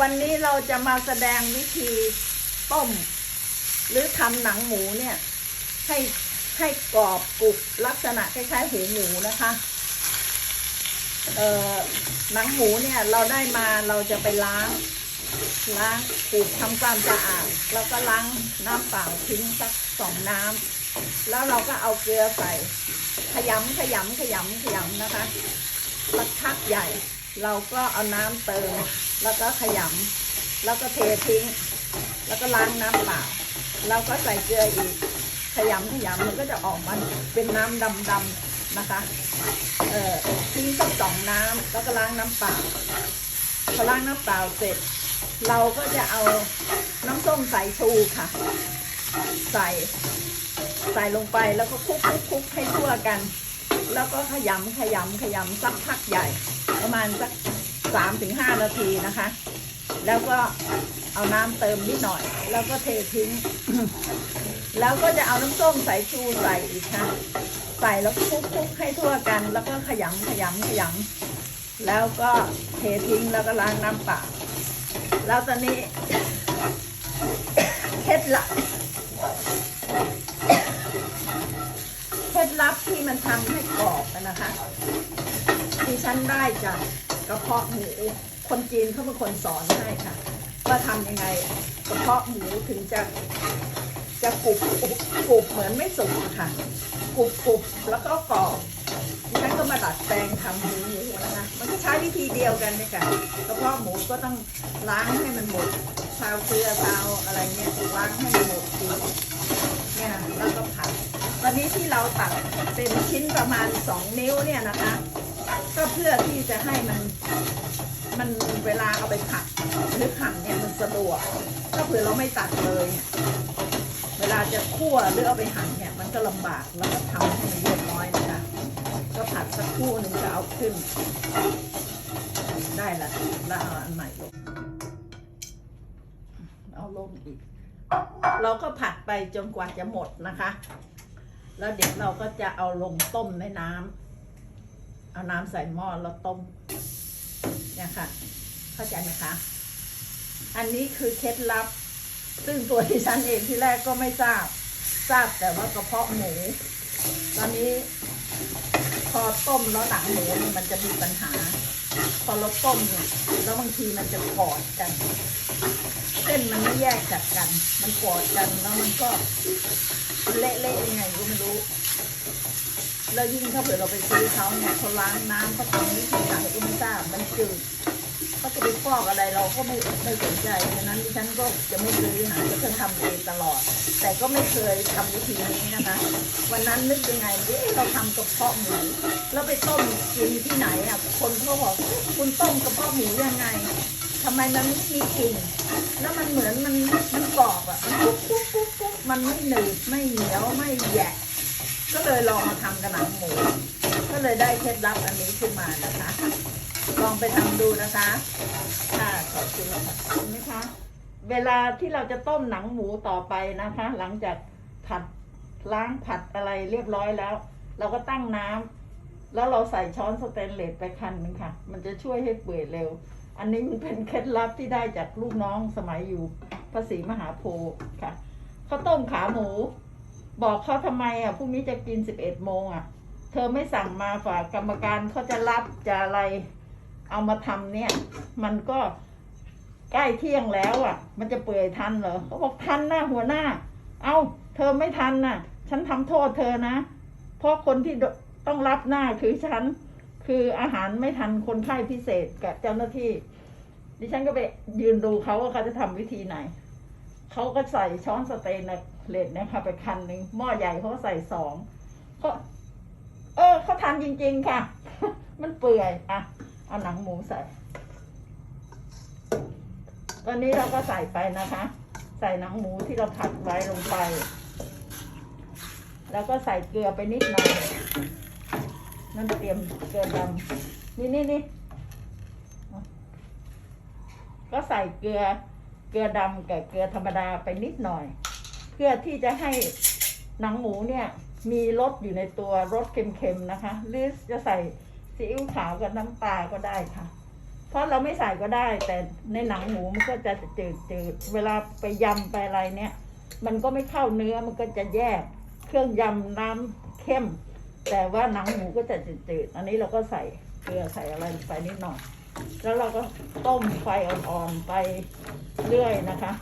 วันนี้เราจะมาแสดงวิธีต้ม หรือทำหนังหมูเนี่ย ให้ให้กรอบกรุบลักษณะคล้ายๆหูหมูนะคะเอ่อหนังหมูเนี่ยเราได้มาเราจะไปล้างล้างขูดทำความสะอาดแล้วก็ล้างน้ำเปล่าทิ้งสักสองน้ำแล้วเราก็เอาเกลือใส่ขยำขยำขยำขยำนะคะสักพักใหญ่ เราก็เอาน้ำเติม แล้วก็ขยำแล้วก็เททิ้ง แล้วก็ล้างน้ำเปล่าแล้วก็ใส่เกลืออีก ขยำขยำมันก็จะออกมาเป็นน้ำดำๆนะคะ เอ่อทิ้งสักสองน้ำแล้วก็ล้างน้ำเปล่าพอล้างน้ำเปล่าเสร็จ เราก็จะเอาน้ำส้มสายชูค่ะ ใส่ใส่ลงไปแล้วก็คลุกคลุกคลุกให้ทั่วกัน แล้วก็ขยำขยำขยำสักพักใหญ่ ประมาณสักสามถึงห้านาทีนะคะ แล้วก็เอาน้ำเติมนิดหน่อย แล้วก็เททิ้ง แล้วก็จะเอาน้ำส้มสายชูใส่อีกค่ะ ใส่แล้วคลุกคลุกให้ทั่วกัน แล้วก็ขยำขยำขยำแล้วก็เททิ้งแล้วก็ล้างน้ำเปล่าแล้วตอนนี้เคล็ดลับเคล็ดลับที่มันทำให้กรอบนะคะ ฉันได้จากกระเพาะหมูคนจีนเขาเป็นคนสอนให้ค่ะว่าทำยังไงกระเพาะหมูถึงจะจะกรุบกรุบกรุบเหมือนไม่สุกค่ะกรุบกรุบแล้วก็กรอบดิฉันก็มาดัดแปลงทำหมูหมูนะคะมันก็ใช้วิธีเดียวกันเลยค่ะกระเพาะหมูก็ต้องล้างให้มันหมดซาวเกลือซาวอะไรเนี่ยล้างให้มันหมดดีเนี่ยแล้วก็ผัดตอนนี้ที่เราตัดเป็นชิ้นประมาณสองนิ้วเนี่ยนะคะ ก็เพื่อที่จะให้มัน มันเวลาเอาไปผัดหรือหั่นเนี่ยมันสะดวกถ้าเผื่อเราไม่ตัดเลย เวลาจะคั่วหรือเอาไปหั่นเนี่ย มันก็ลำบากแล้วก็ทำให้มันเรียบร้อยนะคะก็ผัดสักครู่หนึ่งจะเอาขึ้น ได้ละแล้วเอาอันใหม่ลงเอาลงอีก เราก็ผัดไปจนกว่าจะหมดนะคะ แล้วเดี๋ยวเราก็จะเอาลงต้มในน้ำ เอาน้ำใส่หม้อแล้วต้มเนี่ยค่ะ เข้าใจไหมคะ อันนี้คือเคล็ดลับ ซึ่งตัวที่ฉันเองที่แรกก็ไม่ทราบ ทราบแต่ว่ากระเพาะหมู ตอนนี้พอต้มแล้วหนังหมูมันจะมีปัญหา พอเราต้มเนี่ยแล้วบางทีมันจะกอดกัน เส้นมันไม่แยกจากกัน มันกอดกันแล้วมันก็เละๆยังไงก็ไม่รู้ แล้วยิ่งถ้าเผื่อเราไปซื้อเขาเนี่ยเขาล้างน้ำเขาทำวิธีไหนก็ไม่ทราบมันจืดเขาจะไปฟอกอะไรเราก็ไม่ไม่สนใจฉะนั้นดิฉันก็จะไม่ซื้อหาก็จะทำเองตลอด แต่ก็ไม่เคยทำวิธีนี้นะคะ วันนั้นนึกยังไงเอ๊ะเราทำกระเพาะหมูแล้วไปต้มกินที่ไหนอะคนเขาบอกคุณต้มกระเพาะหมูยังไงทำไมมันไม่มีกลิ่นแล้วมันเหมือนมันมันกรอบอะมันกุ๊บกุ๊บกุ๊บกุ๊บมันไม่หนืดไม่เหนียวไม่แหยะ ก็เลยลองมาทำกระหนังหมูก็เลยได้เคล็ดลับอันนี้ขึ้นมานะคะ ลองไปทำดูนะคะค่ะขอบคุณค่ะเห็นไหมคะ เวลาที่เราจะต้มหนังหมูต่อไปนะคะ หลังจากผัดล้างผัดอะไรเรียบร้อยแล้ว เราก็ตั้งน้ำแล้วเราใส่ช้อนสเตนเลสไปคันหนึงค่ะ มันจะช่วยให้เปื่อยเร็ว อันนี้มันเป็นเคล็ดลับที่ได้จากลูกน้องสมัยอยู่ภาษีมหาโพธิ์ค่ะข้าวต้มขาหมู บอกเขาทำไมอะพรุ่งนี้จะกินสิบเอ็ดโมงอะ เธอไม่สั่งมาฝากกรรมการเขาจะรับจะอะไร เอามาทำเนี่ย มันก็ใกล้เที่ยงแล้วอะ มันจะเปื่อยทันเหรอเขาบอกทันนะหัวหน้า เอาเธอไม่ทันน่ะ ฉันทำโทษเธอนะ เพราะคนที่ต้องรับหน้าคือฉัน คืออาหารไม่ทันคนไข้พิเศษกับเจ้าหน้าที่ ดิฉันก็ไปยืนดูเขาว่าเขาจะทำวิธีไหน เขาก็ใส่ช้อนสเตนเลสนี่ยค่ะไปคันหนึ่งหม้อใหญ่เขาก็ใส่สองเขาเออเขาทำจริง ๆ ค่ะ มันเปื่อยอะเอาหนังหมูใส่ตอนนี้เราก็ใส่ไปนะคะ ใส่หนังหมูที่เราผัดไว้ลงไป แล้วก็ใส่เกลือไปนิดหน่อยนั่นเตรียมเกลือดำนี่นี่นี่ก็ใส่เกลือ ลือดำกับเกลือธรรมดาไปนิดหน่อย เพื่อที่จะให้หนังหมูเนี่ยมีรสอยู่ในตัวรสเค็มๆนะคะ หรือจะใส่ซีอิ๊วขาวกับน้ำปลาก็ได้ค่ะ เพราะเราไม่ใส่ก็ได้ แต่ในหนังหมูมันก็จะจืดๆเวลาไปยำไปอะไรเนี่ย มันก็ไม่เข้าเนื้อมันก็จะแยกเครื่องยำน้ำเข้ม แต่ว่าหนังหมูก็จะจืดๆอันนี้เราก็ใส่เกลือใส่อะไรไปนิดหน่อย แล้วเราก็ต้มไฟอ่อนๆไปเรื่อยนะคะ